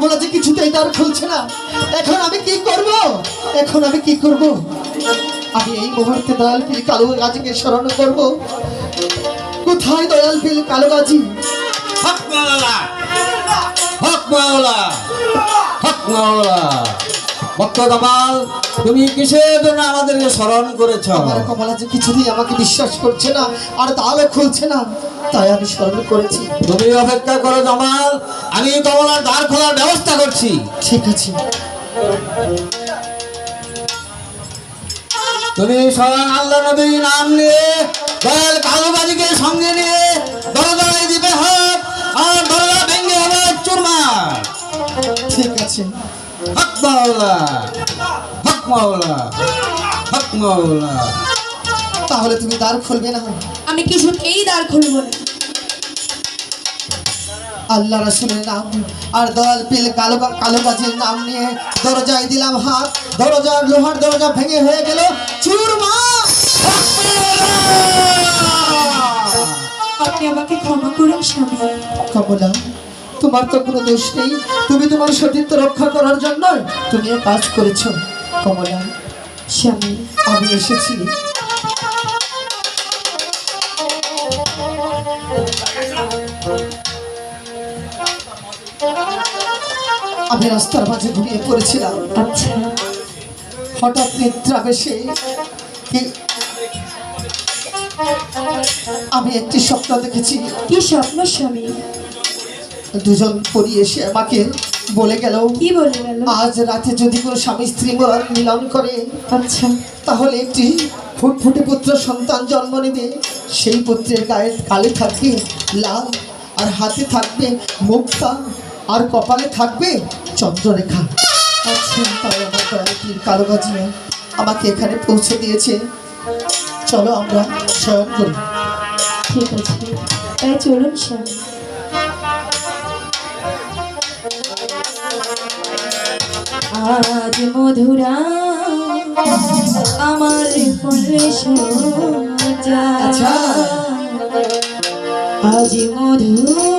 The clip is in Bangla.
বলা যে কিছুতেই তার খুলছে না। এখন আমি কি করব? এখন আমি কি করব? আমি এই মুহূর্তে দয়াল পিল কালো গাজীকে স্মরণ করব। কোথায় দয়াল পিল কালো গাজী হক মাওলা হক মাওলা হক মাওলা। ভক্ত কামাল তুমি কিসের জন্য আমাদেরকে স্মরণ করেছ? আমার কমলা যে কিছুতেই আমাকে বিশ্বাস করছে না আর তাহলে খুলছে না। তাই আমি স্মরণ করেছি। তুমি অপেক্ষা করো জামাল আমি কমলার দ্বার খোলার ব্যবস্থা করছি। ঠিক আছে। তুমি স্বয়ং আল্লাহ নবীর নাম নিয়ে দয়াল কালুবাজিকে সঙ্গে নিয়ে দরজায় দিবে হাত আর দরজা ভেঙে হবে চুরমার। ঠিক আছে। হক মাওলা হক মাওলা হক মাওলা। তাহলে তুমি দ্বার খুলবে না। আমি কিছুতেই দ্বার খুলবো না। আল্লাহ রাসুলের নাম আর দয়াল পিল কালো কালো গাছের নাম নিয়ে দরজায় দিলাম হাত। দরজার লোহার দরজা ভেঙে হয়ে গেল চুরমা। আপনি আমাকে ক্ষমা করুন স্বামী। কমলা তোমার তো কোনো দোষ নেই। তুমি তোমার সতীত্ব রক্ষা করার জন্য তুমি কাজ করেছ। কমলা স্বামী। আমি এসেছি। আমি রাস্তার মাঝে ঘুমিয়ে পড়েছিলাম। আচ্ছা। হঠাৎ নিদ্রা বেশে আমি একটি স্বপ্ন দেখেছি। কি স্বপ্ন স্বামী? দুজন পরি এসে আমাকে বলে গেল কি বলে গেল? আজ রাতে যদি কোনো স্বামী স্ত্রী মিলন করে আচ্ছা। তাহলে একটি ফুটফুটে পুত্র সন্তান জন্ম নেবে। সেই পুত্রের গায়ে কালে থাকবে লাল আর হাতে থাকবে মুক্তা আর কপালে থাকবে চন্দ্ররেখা। আচ্ছা তাই আমার কালো গাজিয়া আমাকে এখানে পৌঁছে দিয়েছে। চলো আমরা শয়ন করি। ঠিক আছে। তাই চলুন আজ মধুরা আমার আচ্ছা। আজ মধুরা